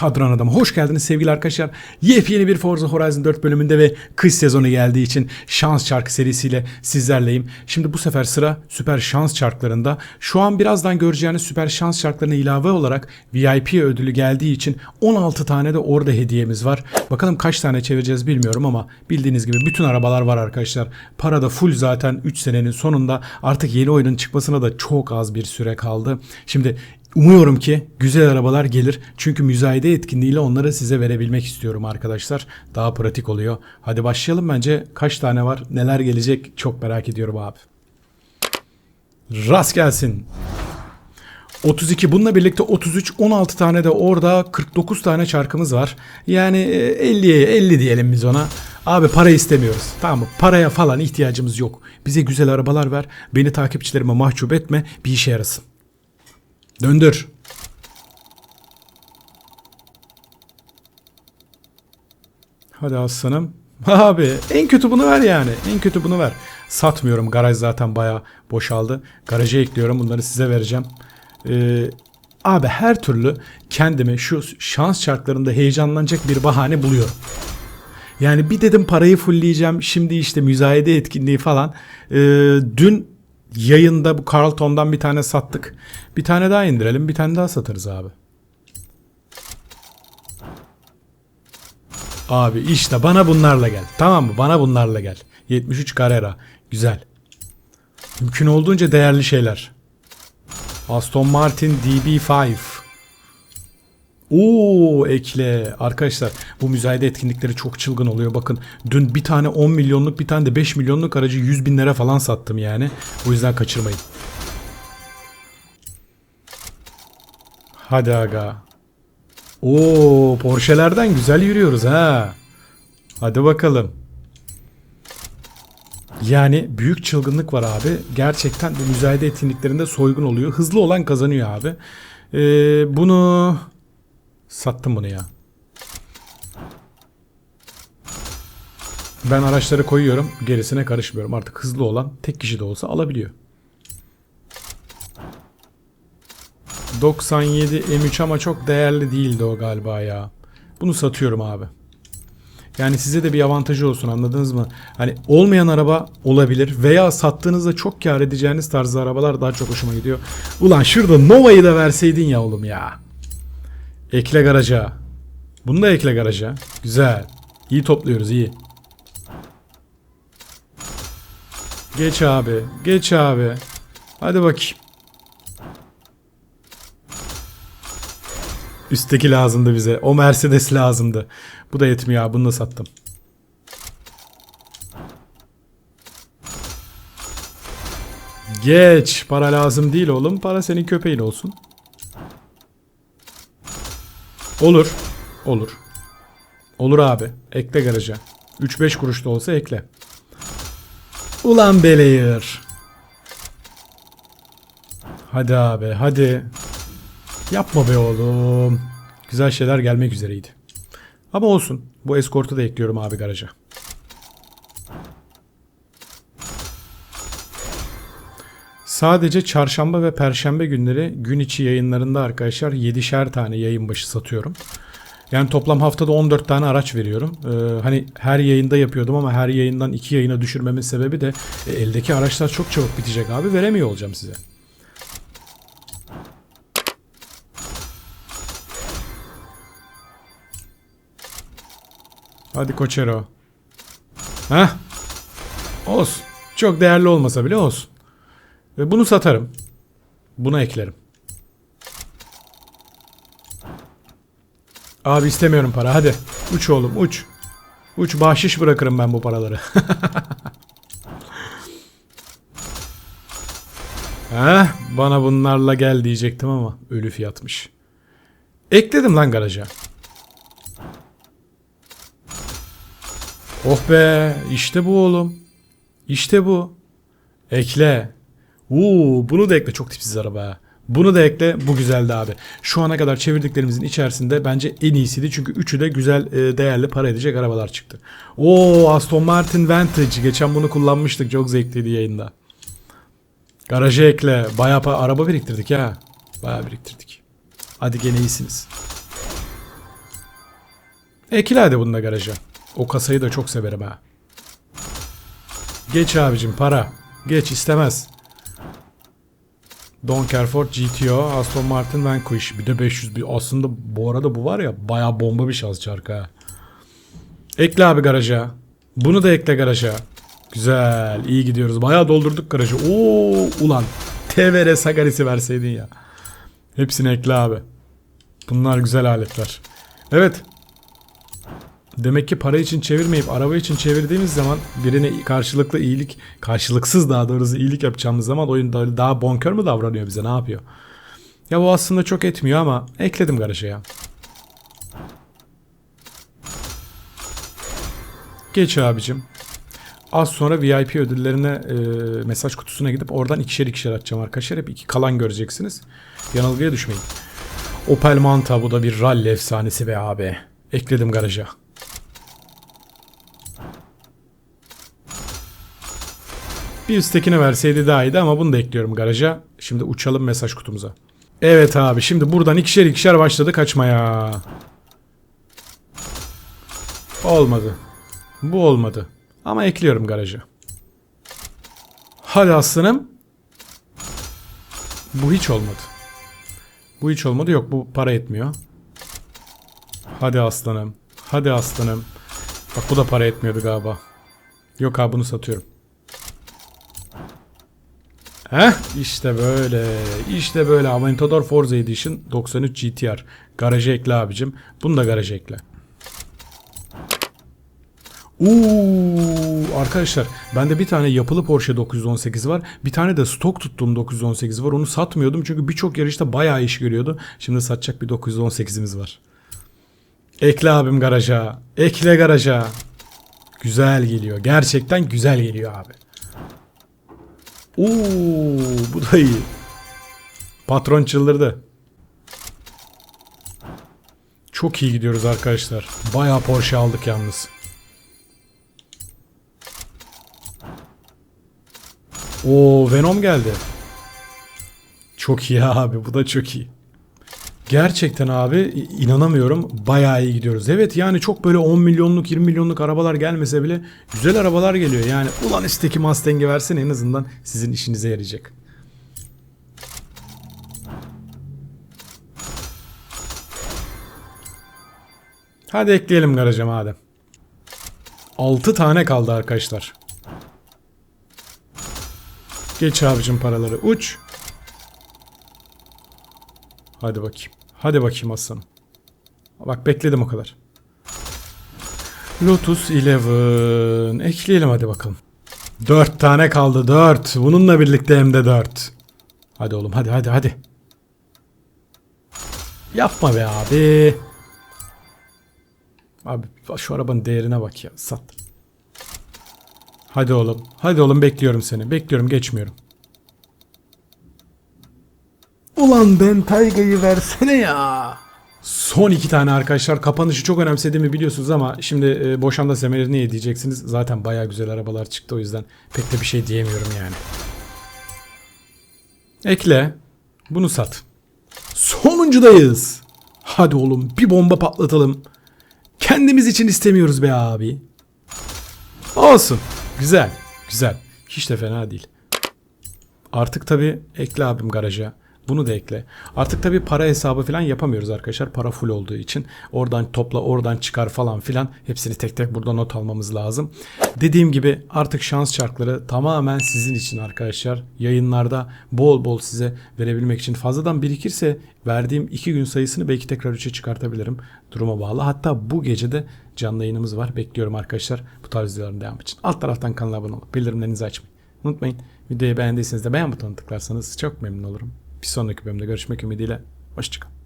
Kadran Adam. Hoş geldiniz sevgili arkadaşlar. Yepyeni bir Forza Horizon 4 bölümünde ve kış sezonu geldiği için şans çarkı serisiyle sizlerleyim. Şimdi bu sefer sıra süper şans çarklarında. Şu an birazdan göreceğiniz süper şans çarklarına ilave olarak VIP ödülü geldiği için 16 tane de orada hediyemiz var. Bakalım kaç tane çevireceğiz bilmiyorum ama bildiğiniz gibi bütün arabalar var arkadaşlar. Para da full zaten 3 senenin sonunda. Artık yeni oyunun çıkmasına da çok az bir süre kaldı. Şimdi Umuyorum ki güzel arabalar gelir. Çünkü müzayede etkinliğiyle onları size verebilmek istiyorum arkadaşlar. Daha pratik oluyor. Hadi başlayalım bence. Kaç tane var? Neler gelecek? Çok merak ediyorum abi. Rast gelsin. 32 bununla birlikte 33 16 tane de orada 49 tane çarkımız var. Yani e, 50'ye 50 diyelim biz ona. Abi para istemiyoruz. Tamam mı? Paraya falan ihtiyacımız yok. Bize güzel arabalar ver. Beni takipçilerime mahcup etme. Bir işe yarasın. Döndür. Hadi aslanım. Abi en kötü bunu ver yani. En kötü bunu ver. Satmıyorum. Garaj zaten baya boşaldı. Garaja ekliyorum. Bunları size vereceğim. Ee, abi her türlü kendimi şu şans çarklarında heyecanlanacak bir bahane buluyorum. Yani bir dedim parayı fullleyeceğim. Şimdi işte müzayede etkinliği falan. Ee, dün yayında bu Carlton'dan bir tane sattık. Bir tane daha indirelim. Bir tane daha satarız abi. Abi işte bana bunlarla gel. Tamam mı? Bana bunlarla gel. 73 Carrera. Güzel. Mümkün olduğunca değerli şeyler. Aston Martin DB5. Oo ekle. Arkadaşlar bu müzayede etkinlikleri çok çılgın oluyor. Bakın dün bir tane 10 milyonluk bir tane de 5 milyonluk aracı 100 binlere falan sattım yani. O yüzden kaçırmayın. Hadi aga. Oo Porsche'lerden güzel yürüyoruz ha. Hadi bakalım. Yani büyük çılgınlık var abi. Gerçekten bu müzayede etkinliklerinde soygun oluyor. Hızlı olan kazanıyor abi. Ee, bunu sattım bunu ya. Ben araçları koyuyorum. Gerisine karışmıyorum. Artık hızlı olan tek kişi de olsa alabiliyor. 97 M3 ama çok değerli değildi o galiba ya. Bunu satıyorum abi. Yani size de bir avantajı olsun anladınız mı? Hani olmayan araba olabilir veya sattığınızda çok kar edeceğiniz tarzda arabalar daha çok hoşuma gidiyor. Ulan şurada Nova'yı da verseydin ya oğlum ya. Ekle garaja. Bunu da ekle garaja. Güzel. İyi topluyoruz iyi. Geç abi. Geç abi. Hadi bakayım. Üstteki lazımdı bize. O Mercedes lazımdı. Bu da yetmiyor abi. Bunu da sattım. Geç. Para lazım değil oğlum. Para senin köpeğin olsun. Olur. Olur. Olur abi. Ekle garaja. 3-5 kuruş da olsa ekle. Ulan Belayer. Hadi abi hadi. Yapma be oğlum. Güzel şeyler gelmek üzereydi. Ama olsun. Bu eskortu da ekliyorum abi garaja. Sadece çarşamba ve perşembe günleri gün içi yayınlarında arkadaşlar 7'şer tane yayın başı satıyorum. Yani toplam haftada 14 tane araç veriyorum. Ee, hani her yayında yapıyordum ama her yayından 2 yayına düşürmemin sebebi de e, eldeki araçlar çok çabuk bitecek abi. Veremiyor olacağım size. Hadi Koçero. Heh. Olsun. Çok değerli olmasa bile olsun. Ve bunu satarım. Buna eklerim. Abi istemiyorum para hadi. Uç oğlum uç. Uç bahşiş bırakırım ben bu paraları. Heh, bana bunlarla gel diyecektim ama ölü fiyatmış. Ekledim lan garaja. Oh be işte bu oğlum. İşte bu. Ekle. Uuu bunu da ekle. Çok tipsiz araba ha. Bunu da ekle. Bu güzeldi abi. Şu ana kadar çevirdiklerimizin içerisinde bence en iyisiydi. Çünkü üçü de güzel e, değerli para edecek arabalar çıktı. Oo Aston Martin Vantage. Geçen bunu kullanmıştık. Çok zevkliydi yayında. Garaja ekle. Bayağı pa- araba biriktirdik ha. Bayağı biriktirdik. Hadi gene iyisiniz. Ekle hadi bunu da garaja. O kasayı da çok severim ha. Geç abicim para. Geç istemez. Don Carford GTO, Aston Martin Vanquish. Bir de 500 bir. Aslında bu arada bu var ya bayağı bomba bir şans çarkı. Ekle abi garaja. Bunu da ekle garaja. Güzel. iyi gidiyoruz. Bayağı doldurduk garajı. Oo ulan. TVR Sagaris'i verseydin ya. Hepsini ekle abi. Bunlar güzel aletler. Evet. Demek ki para için çevirmeyip araba için çevirdiğimiz zaman birine karşılıklı iyilik, karşılıksız daha doğrusu iyilik yapacağımız zaman oyun daha, bonkör mü davranıyor bize ne yapıyor? Ya bu aslında çok etmiyor ama ekledim garaja ya. Geç abicim. Az sonra VIP ödüllerine e, mesaj kutusuna gidip oradan ikişer ikişer atacağım arkadaşlar. Hep iki kalan göreceksiniz. Yanılgıya düşmeyin. Opel Manta bu da bir rally efsanesi be abi. Ekledim garaja. Bir üsttekine verseydi daha iyiydi ama bunu da ekliyorum garaja. Şimdi uçalım mesaj kutumuza. Evet abi şimdi buradan ikişer ikişer başladı kaçmaya. Olmadı. Bu olmadı. Ama ekliyorum garaja. Hadi aslanım. Bu hiç olmadı. Bu hiç olmadı. Yok bu para etmiyor. Hadi aslanım. Hadi aslanım. Bak bu da para etmiyordu galiba. Yok abi bunu satıyorum. Heh işte böyle. İşte böyle. Aventador Forza Edition 93 GTR. Garaja ekle abicim. Bunu da garaja ekle. Uuu arkadaşlar bende bir tane yapılı Porsche 918 var. Bir tane de stok tuttuğum 918 var. Onu satmıyordum çünkü birçok yarışta bayağı iş görüyordu. Şimdi satacak bir 918'imiz var. Ekle abim garaja. Ekle garaja. Güzel geliyor. Gerçekten güzel geliyor abi. Uuu bu da iyi. Patron çıldırdı. Çok iyi gidiyoruz arkadaşlar. Bayağı Porsche aldık yalnız. Oo Venom geldi. Çok iyi abi bu da çok iyi. Gerçekten abi inanamıyorum bayağı iyi gidiyoruz. Evet yani çok böyle 10 milyonluk 20 milyonluk arabalar gelmese bile güzel arabalar geliyor. Yani ulan üstteki Mustang'i versin en azından sizin işinize yarayacak. Hadi ekleyelim garaja madem. 6 tane kaldı arkadaşlar. Geç abicim paraları. Uç. Hadi bakayım. Hadi bakayım aslanım. Bak bekledim o kadar. Lotus Eleven. Ekleyelim hadi bakalım. Dört tane kaldı. Dört. Bununla birlikte hem de dört. Hadi oğlum hadi hadi hadi. Yapma be abi. Abi şu arabanın değerine bak ya. Sat. Hadi oğlum. Hadi oğlum bekliyorum seni. Bekliyorum geçmiyorum. Ulan ben Tayga'yı versene ya. Son iki tane arkadaşlar. Kapanışı çok önemsediğimi biliyorsunuz ama şimdi e, boşanda semerini ne diyeceksiniz? Zaten baya güzel arabalar çıktı o yüzden pek de bir şey diyemiyorum yani. Ekle. Bunu sat. Sonuncudayız. Hadi oğlum bir bomba patlatalım. Kendimiz için istemiyoruz be abi. Olsun. Güzel. Güzel. Hiç de fena değil. Artık tabi ekle abim garaja. Bunu da ekle. Artık tabi para hesabı falan yapamıyoruz arkadaşlar. Para full olduğu için. Oradan topla oradan çıkar falan filan. Hepsini tek tek burada not almamız lazım. Dediğim gibi artık şans çarkları tamamen sizin için arkadaşlar. Yayınlarda bol bol size verebilmek için. Fazladan birikirse verdiğim 2 gün sayısını belki tekrar 3'e çıkartabilirim. Duruma bağlı. Hatta bu gece de canlı yayınımız var. Bekliyorum arkadaşlar bu tarz videoların devam için. Alt taraftan kanala abone olup bildirimlerinizi açmayı unutmayın. Videoyu beğendiyseniz de beğen butonuna tıklarsanız çok memnun olurum. Bir sonraki bölümde görüşmek ümidiyle. Hoşçakalın.